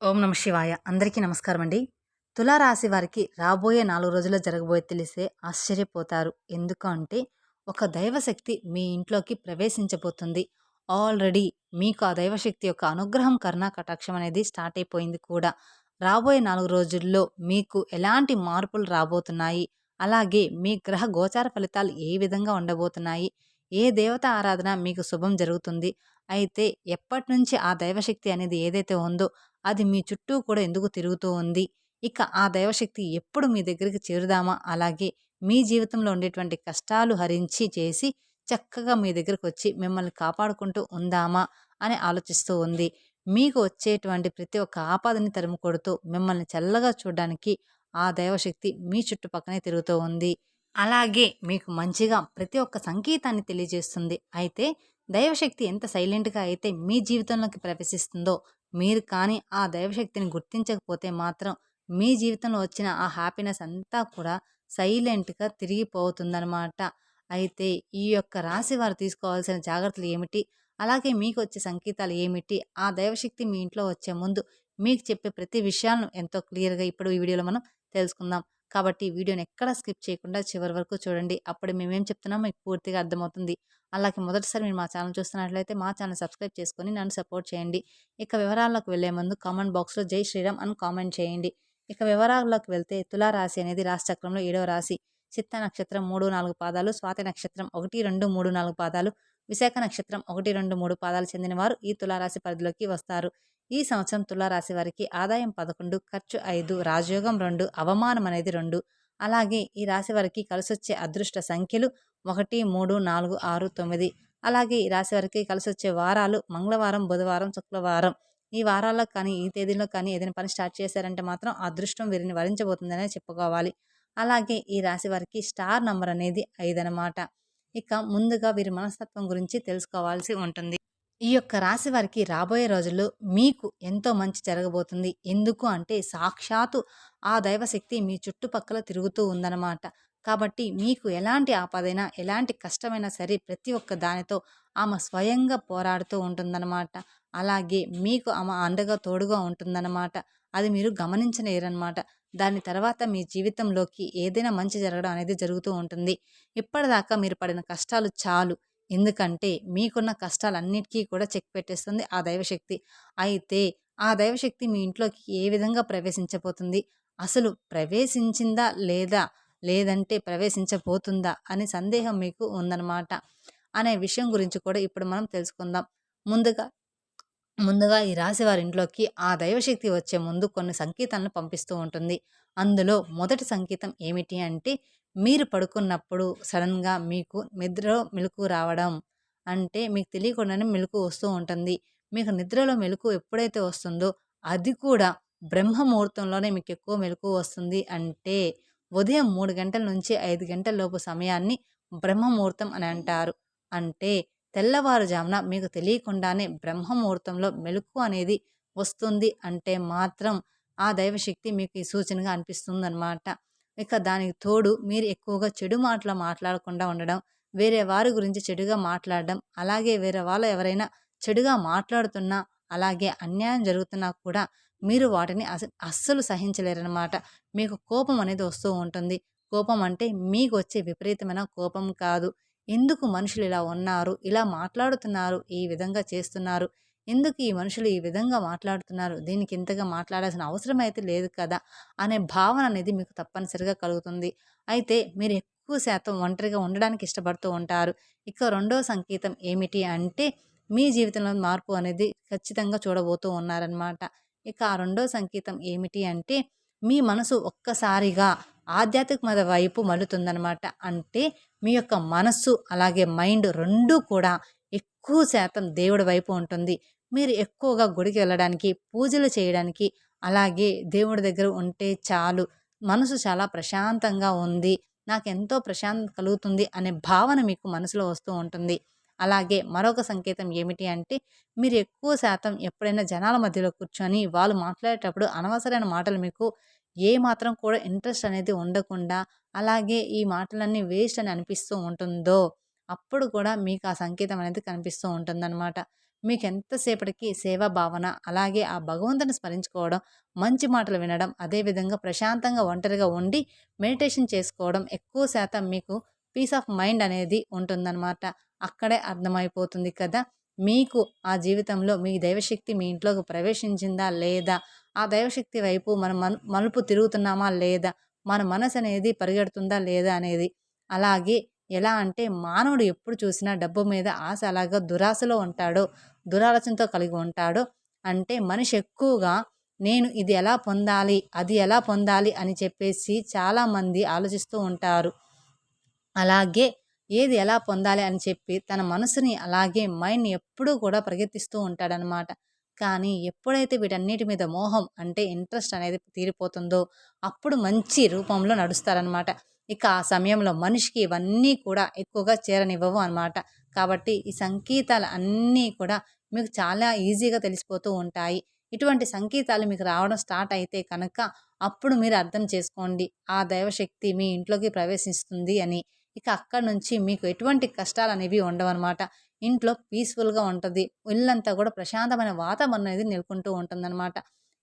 ఓం నమ శివాయ. అందరికీ నమస్కారం అండి తులారాశి వారికి రాబోయే నాలుగు రోజుల్లో జరగబోయే తెలిసే ఆశ్చర్యపోతారు. ఎందుకు అంటే ఒక దైవశక్తి మీ ఇంట్లోకి ప్రవేశించబోతుంది. ఆల్రెడీ మీకు ఆ దైవశక్తి యొక్క అనుగ్రహం కర్ణా కటాక్షం అనేది స్టార్ట్ అయిపోయింది కూడా. రాబోయే నాలుగు రోజుల్లో మీకు ఎలాంటి మార్పులు రాబోతున్నాయి? అలాగే మీ గ్రహ గోచార ఫలితాలు ఏ విధంగా ఉండబోతున్నాయి? ఏ దేవత ఆరాధన మీకు శుభం జరుగుతుంది? అయితే ఎప్పటి నుంచి ఆ దైవశక్తి అనేది ఏదైతే ఉందో అది మీ చుట్టూ కూడా ఎందుకు తిరుగుతూ ఉంది? ఇక ఆ దైవశక్తి ఎప్పుడు మీ దగ్గరికి చేరుదామా? అలాగే మీ జీవితంలో ఉండేటువంటి కష్టాలు హరించి చేసి చక్కగా మీ దగ్గరకు వచ్చి మిమ్మల్ని కాపాడుకుంటూ ఉందామా? అని ఆలోచిస్తూ ఉంది. మీకు వచ్చేటువంటి ప్రతి ఒక్క ఆపదని తరుముకొడుతూ మిమ్మల్ని చల్లగా చూడడానికి ఆ దైవశక్తి మీ చుట్టుపక్కనే తిరుగుతూ ఉంది. అలాగే మీకు మంచిగా ప్రతి ఒక్క సంగీతాన్ని తెలియజేస్తుంది. అయితే దైవశక్తి ఎంత సైలెంట్గా అయితే మీ జీవితంలోకి ప్రవేశిస్తుందో మీరు కానీ ఆ దైవశక్తిని గుర్తించకపోతే మాత్రం మీ జీవితంలో వచ్చిన ఆ హ్యాపీనెస్ అంతా కూడా సైలెంట్గా తిరిగిపోతుందనమాట అయితే ఈ యొక్క రాశి వారు తీసుకోవాల్సిన జాగ్రత్తలు ఏమిటి? అలాగే మీకు వచ్చే సంకేతాలు ఏమిటి? ఆ దైవశక్తి మీ ఇంట్లో వచ్చే ముందు మీకు చెప్పే ప్రతి విషయాలను ఎంతో క్లియర్గా ఇప్పుడు ఈ వీడియోలో మనం తెలుసుకుందాం. కాబట్టి వీడియోని ఎక్కడ స్కిప్ చేయకుండా చివరి వరకు చూడండి. అప్పుడు మేమేం చెప్తున్నామో మీకు పూర్తిగా అర్థమవుతుంది. అలాగే మొదటిసారి మీరు మా ఛానల్ చూస్తున్నట్లయితే మా ఛానల్ సబ్స్క్రైబ్ చేసుకుని నన్ను సపోర్ట్ చేయండి. ఇక వివరాల్లోకి వెళ్ళే ముందు కామెంట్ బాక్స్లో జై శ్రీరామ్ అని కామెంట్ చేయండి. ఇక వివరాల్లోకి వెళ్తే తులారాశి అనేది రాశిచక్రంలో ఏడవ రాశి. చిత్త నక్షత్రం మూడు నాలుగు పాదాలు స్వాతి నక్షత్రం ఒకటి రెండు మూడు నాలుగు పాదాలు విశాఖ నక్షత్రం ఒకటి రెండు మూడు పాదాలు చెందిన వారు ఈ తులారాశి పరిధిలోకి వస్తారు. ఈ సంవత్సరం తులారాశి వారికి ఆదాయం పదకొండు ఖర్చు ఐదు రాజయోగం రెండు అవమానం అనేది రెండు. అలాగే ఈ రాశి వారికి కలిసొచ్చే అదృష్ట సంఖ్యలు ఒకటి మూడు నాలుగు ఆరు తొమ్మిది. అలాగే ఈ రాశి వారికి కలిసి వచ్చే వారాలు మంగళవారం బుధవారం శుక్రవారం ఈ వారాల్లో కానీ ఈ తేదీలో కానీ ఏదైనా పని స్టార్ట్ చేశారంటే మాత్రం అదృష్టం వీరిని వరించబోతుందనే చెప్పుకోవాలి. అలాగే ఈ రాశి వారికి స్టార్ నంబర్ అనేది ఐదు అనమాట ఇక ముందుగా వీరి మనస్తత్వం గురించి తెలుసుకోవాల్సి ఉంటుంది. ఈ యొక్క రాశి వారికి రాబోయే రోజుల్లో మీకు ఎంతో మంచి జరగబోతుంది. ఎందుకు అంటే సాక్షాత్తు ఆ దైవశక్తి మీ చుట్టుపక్కల తిరుగుతూ ఉందన్నమాట. కాబట్టి మీకు ఎలాంటి ఆపదైనా ఎలాంటి కష్టమైనా సరే ప్రతి ఒక్క దానితో ఆమె స్వయంగా పోరాడుతూ ఉంటుందన్నమాట. అలాగే మీకు ఆమె అండగా తోడుగా ఉంటుందన్నమాట. అది మీరు గమనించలేరనమాట దాని తర్వాత మీ జీవితంలోకి ఏదైనా మంచి జరగడం అనేది జరుగుతూ ఉంటుంది. ఇప్పటిదాకా మీరు పడిన కష్టాలు చాలు. ఎందుకంటే మీకున్న కష్టాలన్నిటికీ కూడా చెక్ పెట్టేస్తుంది ఆ దైవశక్తి. అయితే ఆ దైవశక్తి మీ ఇంట్లోకి ఏ విధంగా ప్రవేశించబోతుంది? అసలు ప్రవేశించిందా లేదా? లేదంటే ప్రవేశించబోతుందా? అనే సందేహం మీకు ఉందన్నమాట. అనే విషయం గురించి కూడా ఇప్పుడు మనం తెలుసుకుందాం. ముందుగా ముందుగా ఈ రాశి వారి ఇంట్లోకి ఆ దైవశక్తి వచ్చే ముందు కొన్ని సంకేతాలను పంపిస్తూ ఉంటుంది. అందులో మొదటి సంకేతం ఏమిటి అంటే మీరు పడుకున్నప్పుడు సడన్గా మీకు నిద్రలో మెలకు రావడం అంటే మీకు తెలియకుండానే మెలకు వస్తూ ఉంటుంది. మీకు నిద్రలో మెలకు ఎప్పుడైతే వస్తుందో అది కూడా బ్రహ్మ ముహూర్తంలోనే మీకు ఎక్కువ మెలకు వస్తుంది అంటే ఉదయం మూడు గంటల నుంచి ఐదు గంటల లోపు సమయాన్ని బ్రహ్మముహూర్తం అని అంటారు. అంటే తెల్లవారుజామున మీకు తెలియకుండానే బ్రహ్మముహూర్తంలో మెలకు అనేది వస్తుంది అంటే మాత్రం ఆ దైవశక్తి మీకు ఈ సూచనగా అనిపిస్తుందన్నమాట. ఇక దానికి తోడు మీరు ఎక్కువగా చెడు మాటలు మాట్లాడకుండా ఉండడం వేరే వారి గురించి చెడుగా మాట్లాడడం అలాగే వేరే వాళ్ళు ఎవరైనా చెడుగా మాట్లాడుతున్నా అలాగే అన్యాయం జరుగుతున్నా కూడా మీరు వాటిని అస్సలు సహించలేరనమాట మీకు కోపం అనేది వస్తూ ఉంటుంది. కోపం అంటే మీకు వచ్చే విపరీతమైన కోపం కాదు. ఎందుకు మనుషులు ఇలా ఉన్నారు ఇలా మాట్లాడుతున్నారు ఈ విధంగా చేస్తున్నారు ఎందుకు ఈ మనుషులు ఈ విధంగా మాట్లాడుతున్నారు దీనికి ఇంతగా మాట్లాడాల్సిన అవసరం అయితే లేదు కదా అనే భావన అనేది మీకు తప్పనిసరిగా కలుగుతుంది. అయితే మీరు ఎక్కువ శాతం ఒంటరిగా ఉండడానికి ఇష్టపడుతూ ఉంటారు. ఇక రెండో సంకేతం ఏమిటి అంటే మీ జీవితంలో మార్పు అనేది ఖచ్చితంగా చూడబోతూ ఉన్నారనమాట ఇక ఆ రెండో సంకేతం ఏమిటి అంటే మీ మనసు ఒక్కసారిగా ఆధ్యాత్మికత వైపు మలుతుందనమాట అంటే మీ యొక్క మనస్సు అలాగే మైండ్ రెండూ కూడా ఎక్కువ శాతం దేవుడి వైపు ఉంటుంది. మీరు ఎక్కువగా గుడికి వెళ్ళడానికి పూజలు చేయడానికి అలాగే దేవుడి దగ్గర ఉంటే చాలు. మనసు చాలా ప్రశాంతంగా ఉంది. నాకు ఎంతో ప్రశాంతత కలుగుతుంది అనే భావన మీకు మనసులో వస్తూ ఉంటుంది. అలాగే మరొక సంకేతం ఏమిటి అంటే మీరు ఎక్కువ శాతం ఎప్పుడైనా జనాల మధ్యలో కూర్చొని వాళ్ళు మాట్లాడేటప్పుడు అనవసరమైన మాటలు మీకు ఏ మాత్రం కూడా ఇంట్రెస్ట్ అనేది ఉండకుండా అలాగే ఈ మాటలన్నీ వేస్ట్ అని అనిపిస్తూ ఉంటుందో అప్పుడు కూడా మీకు ఆ సంకేతం అనేది కనిపిస్తూ ఉంటుందన్నమాట. మీకు ఎంతసేపటికి సేవా భావన అలాగే ఆ భగవంతుని స్మరించుకోవడం మంచి మాటలు వినడం అదేవిధంగా ప్రశాంతంగా ఒంటరిగా ఉండి మెడిటేషన్ చేసుకోవడం ఎక్కువ శాతం మీకు పీస్ ఆఫ్ మైండ్ అనేది ఉంటుందన్నమాట. అక్కడే అర్థమైపోతుంది కదా! మీకు ఆ జీవితంలో మీ దైవశక్తి మీ ఇంట్లోకి ప్రవేశించిందా లేదా? ఆ దైవశక్తి వైపు మనం మలుపు తిరుగుతున్నామా లేదా? మన మనసు అనేది పరిగెడుతుందా లేదా అనేది? అలాగే ఎలా అంటే మానవుడు ఎప్పుడు చూసినా డబ్బు మీద ఆశ అలాగా దురాశలో ఉంటాడో దురాలోచనతో కలిగి ఉంటాడో అంటే మనిషి ఎక్కువగా నేను ఇది ఎలా పొందాలి అది ఎలా పొందాలి అని చెప్పేసి చాలామంది ఆలోచిస్తూ ఉంటారు. అలాగే ఏది ఎలా పొందాలి అని చెప్పి తన మనసుని అలాగే మైండ్ని ఎప్పుడూ కూడా ప్రగతిస్తూ ఉంటాడనమాట. కానీ ఎప్పుడైతే వీటన్నిటి మీద మోహం అంటే ఇంట్రెస్ట్ అనేది తీరిపోతుందో అప్పుడు మంచి రూపంలో నడుస్తారనమాట. ఇక ఆ సమయంలో మనిషికి ఇవన్నీ కూడా ఎక్కువగా చేరనివ్వవు అనమాట. కాబట్టి ఈ సంకేతాలు అన్నీ కూడా మీకు చాలా ఈజీగా తెలిసిపోతూ ఉంటాయి. ఇటువంటి సంకేతాలు మీకు రావడం స్టార్ట్ అయితే కనుక అప్పుడు మీరు అర్థం చేసుకోండి. ఆ దైవశక్తి మీ ఇంట్లోకి ప్రవేశిస్తుంది అని. ఇక అక్కడ నుంచి మీకు ఎటువంటి కష్టాలు అనేవి ఉండవన్నమాట. ఇంట్లో పీస్ఫుల్గా ఉంటుంది. ఇల్లంతా కూడా ప్రశాంతమైన వాతావరణం అనేది నెలకొంటూ ఉంటుందన్నమాట.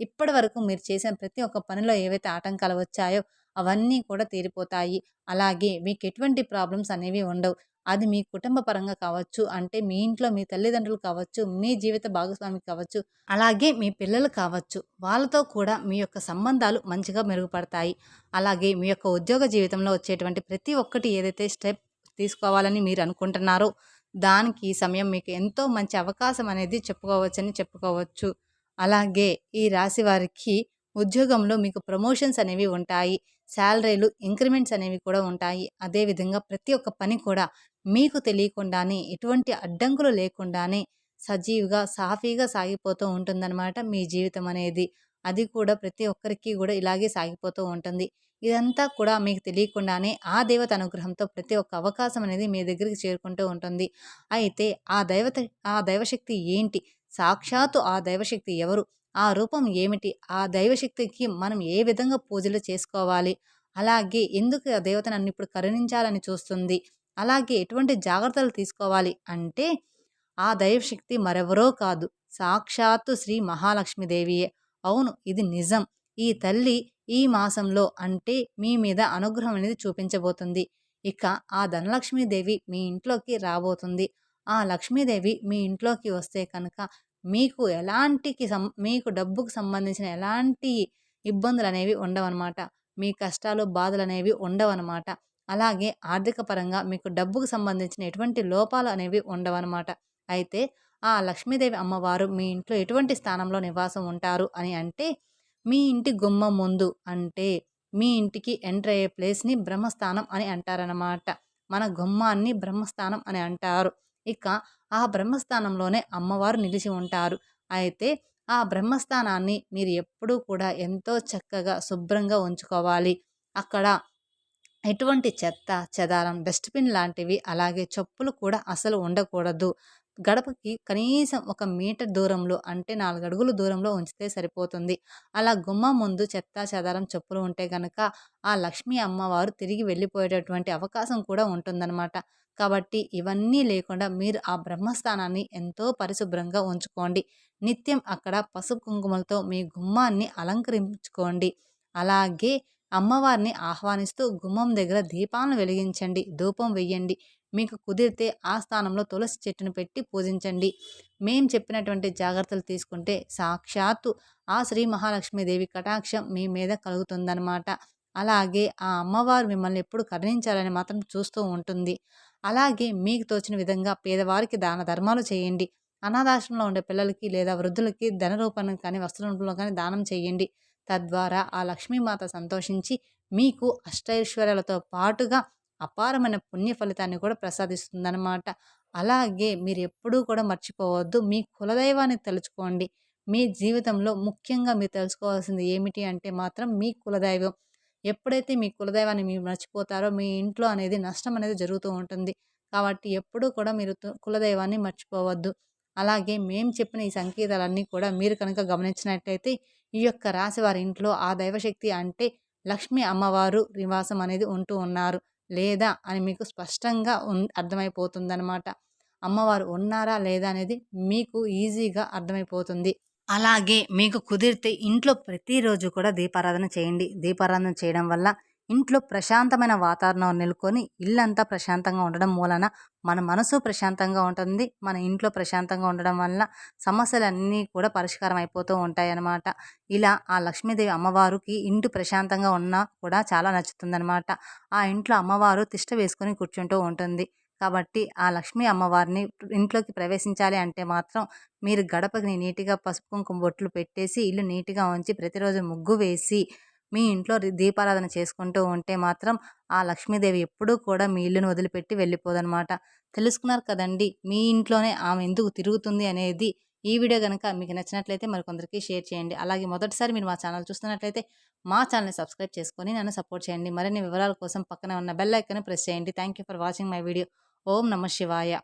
ఇప్పటి వరకు మీరు చేసిన ప్రతి ఒక్క పనిలో ఏవైతే ఆటంకాలు వచ్చాయో అవన్నీ కూడా తీరిపోతాయి. అలాగే మీకు ఎటువంటి ప్రాబ్లమ్స్ అనేవి ఉండవు. అది మీ కుటుంబ పరంగా కావచ్చు అంటే మీ ఇంట్లో మీ తల్లిదండ్రులు కావచ్చు మీ జీవిత భాగస్వామి కావచ్చు అలాగే మీ పిల్లలు కావచ్చు వాళ్ళతో కూడా మీ యొక్క సంబంధాలు మంచిగా మెరుగుపడతాయి. అలాగే మీ యొక్క ఉద్యోగ జీవితంలో వచ్చేటువంటి ప్రతి ఒక్కటి ఏదైతే స్టెప్ తీసుకోవాలని మీరు అనుకుంటున్నారో దానికి ఈ సమయం మీకు ఎంతో మంచి అవకాశం అనేది చెప్పుకోవచ్చని చెప్పుకోవచ్చు. అలాగే ఈ రాశి వారికి ఉద్యోగంలో మీకు ప్రమోషన్స్ అనేవి ఉంటాయి శాలరీలు ఇంక్రిమెంట్స్ అనేవి కూడా ఉంటాయి. అదేవిధంగా ప్రతి ఒక్క పని కూడా మీకు తెలియకుండానే ఎటువంటి అడ్డంకులు లేకుండానే సజీవుగా సాఫీగా సాగిపోతూ ఉంటుందన్నమాట మీ జీవితం అనేది. అది కూడా ప్రతి ఒక్కరికి కూడా ఇలాగే సాగిపోతూ ఉంటుంది. ఇదంతా కూడా మీకు తెలియకుండానే ఆ దేవత అనుగ్రహంతో ప్రతి ఒక్క అవకాశం అనేది మీ దగ్గరికి చేరుకుంటూ ఉంటుంది. అయితే ఆ దైవత ఆ దైవశక్తి ఏంటి? సాక్షాత్తు ఆ దైవశక్తి ఎవరు? ఆ రూపం ఏమిటి? ఆ దైవశక్తికి మనం ఏ విధంగా పూజలు చేసుకోవాలి? అలాగే ఎందుకు ఆ దేవత నన్ను ఇప్పుడు కరుణించాలని చూస్తుంది? అలాగే ఎటువంటి జాగ్రత్తలు తీసుకోవాలి? అంటే ఆ దైవశక్తి మరెవరో కాదు. సాక్షాత్తు శ్రీ మహాలక్ష్మీదేవియే. అవును ఇది నిజం. ఈ తల్లి ఈ మాసంలో అంటే మీ మీద అనుగ్రహం అనేది చూపించబోతుంది. ఇక ఆ ధనలక్ష్మీదేవి మీ ఇంట్లోకి రాబోతుంది. ఆ లక్ష్మీదేవి మీ ఇంట్లోకి వస్తే కనుక మీకు ఎలాంటికి సం మీకు డబ్బుకు సంబంధించిన ఎలాంటి ఇబ్బందులు అనేవి ఉండవన్నమాట మీ కష్టాలు బాధలు అనేవి ఉండవన్నమాట అలాగే ఆర్థిక పరంగా మీకు డబ్బుకు సంబంధించిన ఎటువంటి లోపాలు అనేవి ఉండవన్నమాట అయితే ఆ లక్ష్మీదేవి అమ్మవారు మీ ఇంట్లో ఎటువంటి స్థానంలో నివాసం ఉంటారు అని అంటే మీ ఇంటి గుమ్మం ముందు అంటే మీ ఇంటికి ఎంటర్ అయ్యే ప్లేస్ని బ్రహ్మస్థానం అని అంటారనమాట మన గుమ్మాన్ని బ్రహ్మస్థానం అని అంటారు. ఇక ఆ బ్రహ్మస్థానంలోనే అమ్మవారు నిలిచి ఉంటారు. అయితే ఆ బ్రహ్మస్థానాన్ని మీరు ఎప్పుడూ కూడా ఎంతో చక్కగా శుభ్రంగా ఉంచుకోవాలి. అక్కడ ఎటువంటి చెత్త చెదారం డస్ట్బిన్ లాంటివి అలాగే చెప్పులు కూడా అసలు ఉండకూడదు. గడపకి కనీసం ఒక మీటర్ దూరంలో అంటే నాలుగు అడుగుల దూరంలో ఉంచితే సరిపోతుంది. అలా గుమ్మ ముందు చెత్త చెదారం చెప్పులు ఉంటే కనుక ఆ లక్ష్మీ అమ్మవారు తిరిగి వెళ్ళిపోయేటటువంటి అవకాశం కూడా ఉంటుందన్నమాట. కాబట్టి ఇవన్నీ లేకుండా మీరు ఆ బ్రహ్మస్థానాన్ని ఎంతో పరిశుభ్రంగా ఉంచుకోండి. నిత్యం అక్కడ పసుపు కుంకుమలతో మీ గుమ్మాన్ని అలంకరించుకోండి. అలాగే అమ్మవారిని ఆహ్వానిస్తూ గుమ్మం దగ్గర దీపాలను వెలిగించండి. ధూపం వెయ్యండి. మీకు కుదిరితే ఆ స్థానంలో తులసి చెట్టును పెట్టి పూజించండి. మేం చెప్పినటువంటి జాగ్రత్తలు తీసుకుంటే సాక్షాత్తు ఆ శ్రీ మహాలక్ష్మీదేవి కటాక్షం మీ మీద కలుగుతుందన్నమాట. అలాగే ఆ అమ్మవారు మిమ్మల్ని ఎప్పుడు కరుణించాలని మాత్రం చూస్తూ ఉంటుంది. అలాగే మీకు తోచిన విధంగా పేదవారికి దాన ధర్మాలు చేయండి. అనాథాశ్రమంలో ఉండే పిల్లలకి లేదా వృద్ధులకి ధన రూపంలో కానీ వస్త్ర రూపంలో కానీ దానం చేయండి. తద్వారా ఆ లక్ష్మీమాత సంతోషించి మీకు అష్టైశ్వర్యాలతో పాటుగా అపారమైన పుణ్య ఫలితాన్ని కూడా ప్రసాదిస్తుందన్నమాట. అలాగే మీరు ఎప్పుడూ కూడా మర్చిపోవద్దు. మీ కులదైవాన్ని తలుచుకోండి. మీ జీవితంలో ముఖ్యంగా మీరు తెలుసుకోవాల్సింది ఏమిటి అంటే మాత్రం మీ కులదైవం. ఎప్పుడైతే మీ కులదైవాన్ని మీరు మర్చిపోతారో మీ ఇంట్లో అనేది నష్టం అనేది జరుగుతూ ఉంటుంది. కాబట్టి ఎప్పుడూ కూడా మీరు కులదైవాన్ని మర్చిపోవద్దు. అలాగే మేము చెప్పిన ఈ సంకేతాలన్నీ కూడా మీరు కనుక గమనించినట్లయితే ఈ యొక్క రాశి వారి ఇంట్లో ఆ దైవశక్తి అంటే లక్ష్మీ అమ్మవారు నివాసం అనేది ఉంటూ ఉన్నారు. లేదా అని మీకు స్పష్టంగా అర్థమైపోతుందనమాట అమ్మవారు ఉన్నారా లేదా అనేది మీకు ఈజీగా అర్థమైపోతుంది. అలాగే మీకు కుదిరితే ఇంట్లో ప్రతిరోజు కూడా దీపారాధన చేయండి. దీపారాధన చేయడం వల్ల ఇంట్లో ప్రశాంతమైన వాతావరణం నెలకొని ఇల్లంతా ప్రశాంతంగా ఉండడం మూలన మన మనసు ప్రశాంతంగా ఉంటుంది. మన ఇంట్లో ప్రశాంతంగా ఉండడం వల్ల సమస్యలన్నీ కూడా పరిష్కారం అయిపోతూ ఉంటాయి అన్నమాట ఇలా ఆ లక్ష్మీదేవి అమ్మవారికి ఇంటి ప్రశాంతంగా ఉన్నా కూడా చాలా నచ్చుతుందన్నమాట. ఆ ఇంట్లో అమ్మవారు తిష్ట వేసుకొని కూర్చుంటూ ఉంటుంది. కాబట్టి ఆ లక్ష్మీ అమ్మవారిని ఇంట్లోకి ప్రవేశించాలి అంటే మాత్రం మీరు గడపకి నీట్గా పసుపు కుంకుమ బొట్లు పెట్టేసి ఇల్లు నీట్గా ఉంచి ప్రతిరోజు ముగ్గు వేసి మీ ఇంట్లో దీపారాధన చేసుకుంటూ ఉంటే మాత్రం ఆ లక్ష్మీదేవి ఎప్పుడూ కూడా మీ ఇల్లును వదిలిపెట్టి వెళ్ళిపోదనమాట. తెలుసుకున్నారు కదండి మీ ఇంట్లోనే ఆమె ఎందుకు తిరుగుతుంది అనేది ఈ వీడియో కనుక మీకు నచ్చినట్లయితే మరికొందరికి షేర్ చేయండి. అలాగే మొదటిసారి మీరు మా ఛానల్ చూస్తున్నట్లయితే మా ఛానల్ని సబ్స్క్రైబ్ చేసుకొని నన్ను సపోర్ట్ చేయండి. మరిన్ని వివరాల కోసం పక్కన ఉన్న బెల్ ఐకన్ ప్రెస్ చేయండి. Thank for watching my video. ఓం నమ శివాయ.